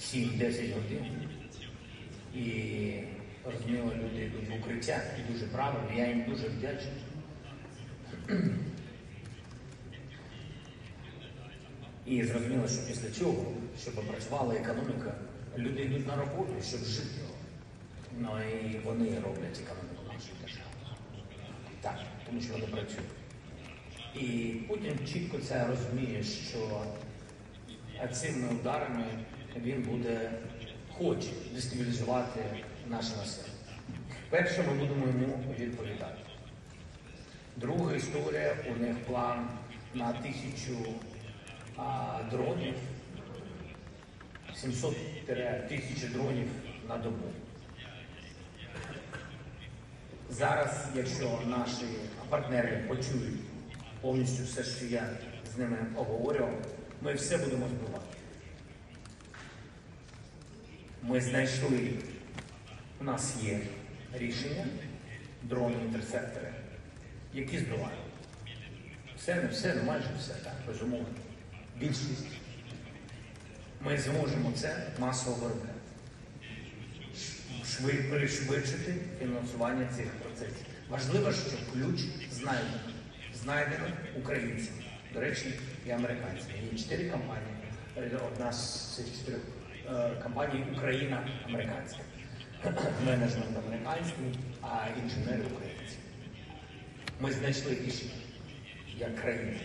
7-10 годин. І розуміло, люди йдуть в укриття і дуже правильно, я їм дуже вдячний. І зрозуміло, що після цього, щоб працювала економіка, люди йдуть на роботу, щоб жити. Ну і вони роблять економіку нашої держави. Так, тому що вони працюють. І Путін чітко це розуміє, що цими ударами він буде хоче дестабілізувати наше населення. Перше, ми будемо йому відповідати. Друга історія, у них план на тисячу а, дронів, 700 тисяч дронів на добу. Зараз, якщо наші партнери почують повністю все, що я з ними обговорював, ми все будемо збивати. Ми знайшли, у нас є рішення, дрони-інтерсептори, які збивають. Все, не все, ну майже все, так, безумовно. Більшість. Ми зможемо це масово виробляти. Швид, пришвидшити фінансування цих процесів. Важливо, що ключ знайдено. Знайдено українцями. До речі, і американцями. Є чотири компанії. Одна з цих чотирьох е, компаній Україна американська. Менеджмент американський, а інженери українці. Ми знайшли рішення як країна.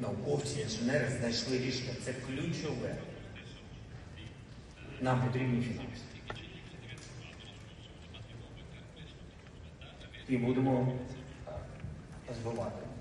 Науковці, інженери знайшли рішення. Це ключове. Нам потрібні фінанси. І будемо е, збивати.